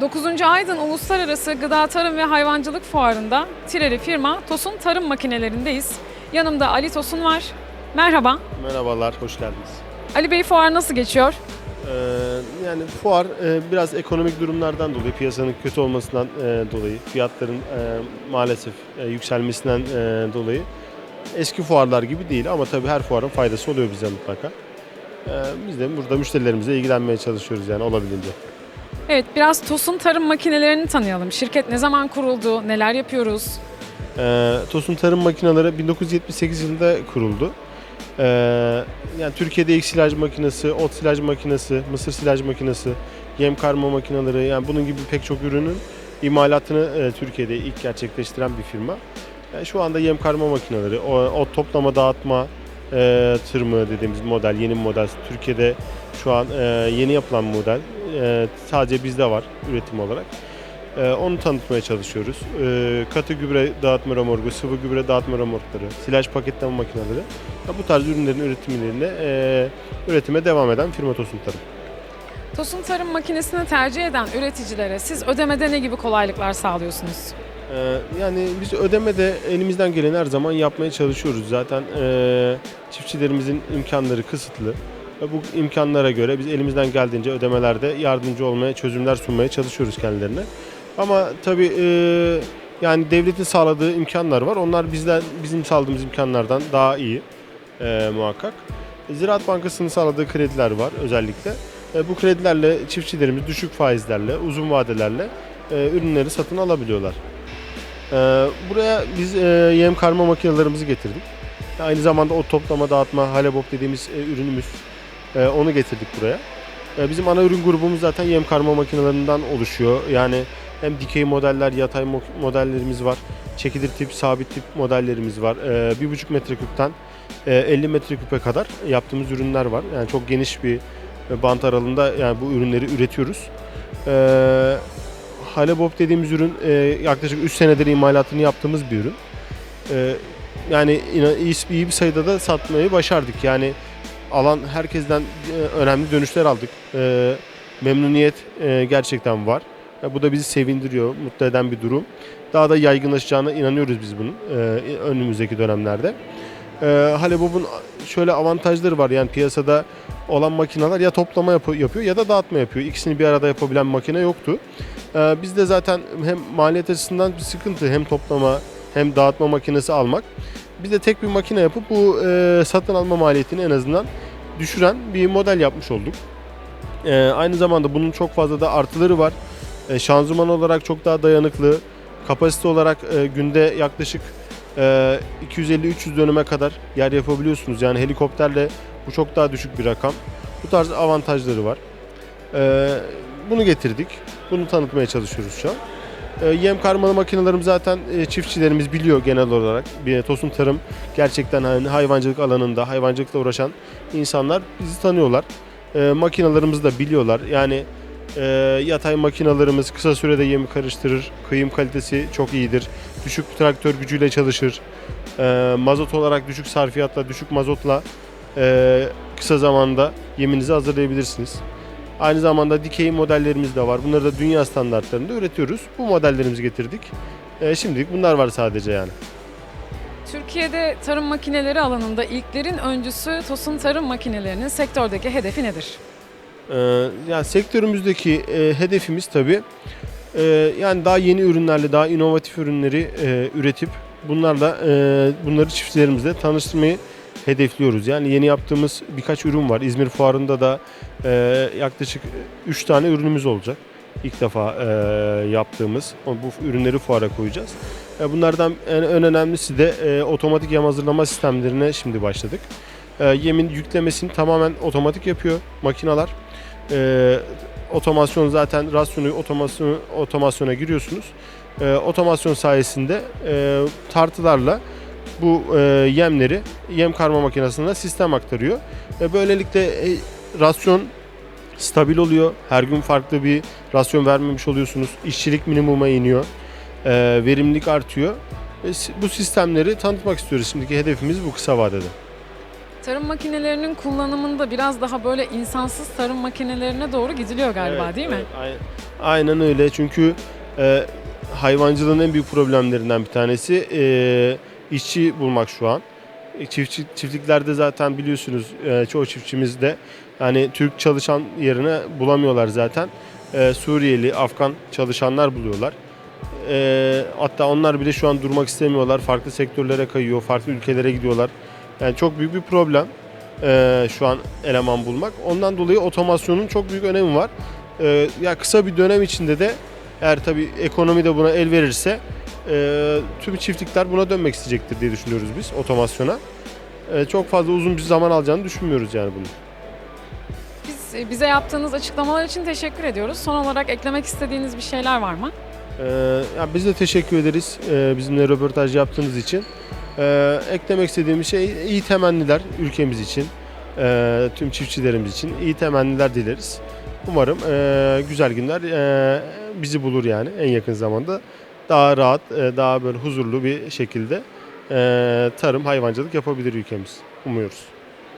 9. Aydın Uluslararası Gıda Tarım ve Hayvancılık Fuarı'nda Tireli firma Tosun Tarım Makinelerindeyiz. Yanımda Ali Tosun var. Merhaba. Merhabalar, hoş geldiniz. Ali Bey fuar nasıl geçiyor? Ee, yani fuar e, biraz ekonomik durumlardan dolayı, piyasanın kötü olmasından e, dolayı, fiyatların e, maalesef e, yükselmesinden e, dolayı eski fuarlar gibi değil ama tabii her fuarın faydası oluyor bize mutlaka. E, biz de burada müşterilerimize ilgilenmeye çalışıyoruz yani olabildiğince. Evet biraz Tosun Tarım Makinelerini tanıyalım. Şirket ne zaman kuruldu, neler yapıyoruz? E, Tosun Tarım Makineleri 1978 yılında kuruldu. E, yani Türkiye'de ilk silaj makinesi, ot silaj makinesi, mısır silaj makinesi, yem karma makineleri yani bunun gibi pek çok ürünün imalatını e, Türkiye'de ilk gerçekleştiren bir firma. Yani şu anda yem karma makineleri, ot toplama dağıtma e, tırmığı dediğimiz model, yeni model. Türkiye'de şu an e, yeni yapılan model. E, sadece bizde var üretim olarak. E, onu tanıtmaya çalışıyoruz. E, katı gübre dağıtma remorku, sıvı gübre dağıtma remorkları, silaj paketleme makineleri. Ya bu tarz ürünlerin üretimlerine e, üretime devam eden firma Tosun Tarım. Tosun Tarım Makinesini tercih eden üreticilere siz ödemede ne gibi kolaylıklar sağlıyorsunuz? Ee, yani biz ödemede elimizden gelen her zaman yapmaya çalışıyoruz. Zaten e, çiftçilerimizin imkanları kısıtlı. Ve bu imkanlara göre biz elimizden geldiğince ödemelerde yardımcı olmaya, çözümler sunmaya çalışıyoruz kendilerine. Ama tabii e, yani devletin sağladığı imkanlar var. Onlar bizden bizim sağladığımız imkanlardan daha iyi e, muhakkak. Ziraat Bankası'nın sağladığı krediler var özellikle. E, bu kredilerle çiftçilerimiz düşük faizlerle, uzun vadelerle e, ürünleri satın alabiliyorlar. Ee, buraya biz e, yem karma makinelerimizi getirdik. Aynı zamanda o toplama, dağıtma, halebop dediğimiz e, ürünümüz. E, onu getirdik buraya. E, bizim ana ürün grubumuz zaten yem karma makinelerinden oluşuyor. Yani hem dikey modeller, yatay mo- modellerimiz var. Çekilir tip, sabit tip modellerimiz var. E, 1,5 metreküpten e, 50 metreküpe kadar yaptığımız ürünler var. Yani çok geniş bir e, bant aralığında yani bu ürünleri üretiyoruz. E, Halebop dediğimiz ürün e, yaklaşık 3 senedir imalatını yaptığımız bir ürün. E, yani iyi, iyi bir sayıda da satmayı başardık. Yani alan herkesten e, önemli dönüşler aldık. E, memnuniyet e, gerçekten var. Bu da bizi sevindiriyor, mutlu eden bir durum. Daha da yaygınlaşacağına inanıyoruz biz bunun önümüzdeki dönemlerde. Halebop'un şöyle avantajları var. Yani piyasada olan makineler ya toplama yapı- yapıyor ya da dağıtma yapıyor. İkisini bir arada yapabilen makine yoktu. Ee, Bizde zaten hem maliyet açısından bir sıkıntı hem toplama hem dağıtma makinesi almak. Biz de tek bir makine yapıp bu e, satın alma maliyetini en azından düşüren bir model yapmış olduk. E, aynı zamanda bunun çok fazla da artıları var. E, şanzıman olarak çok daha dayanıklı. Kapasite olarak e, günde yaklaşık e, 250-300 dönüme kadar yer yapabiliyorsunuz. Yani helikopterle bu çok daha düşük bir rakam. Bu tarz avantajları var. E, bunu getirdik. Bunu tanıtmaya çalışıyoruz şu an. E, yem karmalı makinelerimiz zaten e, çiftçilerimiz biliyor genel olarak. Tosun Tarım gerçekten hani hayvancılık alanında hayvancılıkla uğraşan insanlar bizi tanıyorlar. E, makinalarımızı da biliyorlar. Yani e, yatay makinalarımız kısa sürede yemi karıştırır. Kıyım kalitesi çok iyidir. Düşük traktör gücüyle çalışır. E, mazot olarak düşük sarfiyatla, düşük mazotla e, kısa zamanda yeminizi hazırlayabilirsiniz. Aynı zamanda dikey modellerimiz de var. Bunları da dünya standartlarında üretiyoruz. Bu modellerimizi getirdik. E, şimdilik bunlar var sadece yani. Türkiye'de tarım makineleri alanında ilklerin öncüsü Tosun Tarım Makinelerinin sektördeki hedefi nedir? Ee, yani sektörümüzdeki e, hedefimiz tabii e, yani daha yeni ürünlerle daha inovatif ürünleri e, üretip bunlarla e, bunları çiftçilerimizle tanıştırmayı hedefliyoruz. Yani yeni yaptığımız birkaç ürün var. İzmir Fuarı'nda da e, yaklaşık 3 tane ürünümüz olacak. İlk defa e, yaptığımız bu ürünleri fuara koyacağız. E, bunlardan en, en önemlisi de e, otomatik yem hazırlama sistemlerine şimdi başladık. E, yemin yüklemesini tamamen otomatik yapıyor makineler. E, otomasyon zaten rasyonu otomasyonu otomasyona giriyorsunuz. E, otomasyon sayesinde e, tartılarla bu e, yemleri yem karma makinesine sistem aktarıyor. E, böylelikle e, rasyon stabil oluyor. Her gün farklı bir rasyon vermemiş oluyorsunuz. İşçilik minimuma iniyor. E, verimlilik artıyor. E, bu sistemleri tanıtmak istiyoruz. Şimdiki hedefimiz bu kısa vadede. Tarım makinelerinin kullanımında biraz daha böyle insansız tarım makinelerine doğru gidiliyor galiba Evet, değil mi? evet, aynen, aynen öyle çünkü e, hayvancılığın en büyük problemlerinden bir tanesi e, işçi bulmak şu an. E, Çiftçi, çiftliklerde zaten biliyorsunuz e, çoğu çiftçimiz de yani Türk çalışan yerine bulamıyorlar zaten. E, Suriyeli, Afgan çalışanlar buluyorlar. E, hatta onlar bile şu an durmak istemiyorlar. Farklı sektörlere kayıyor, farklı ülkelere gidiyorlar. Yani çok büyük bir problem şu an eleman bulmak. Ondan dolayı otomasyonun çok büyük önemi var. Ya kısa bir dönem içinde de eğer tabii ekonomi de buna el verirse e, tüm çiftlikler buna dönmek isteyecektir diye düşünüyoruz biz otomasyona. E, çok fazla uzun bir zaman alacağını düşünmüyoruz yani bunu. Biz e, bize yaptığınız açıklamalar için teşekkür ediyoruz. Son olarak eklemek istediğiniz bir şeyler var mı? Ee, ya biz de teşekkür ederiz e, bizimle röportaj yaptığınız için. Ee, eklemek istediğim şey iyi temenniler ülkemiz için, e, tüm çiftçilerimiz için iyi temenniler dileriz. Umarım e, güzel günler e, bizi bulur yani en yakın zamanda. Daha rahat, e, daha böyle huzurlu bir şekilde e, tarım, hayvancılık yapabilir ülkemiz. Umuyoruz.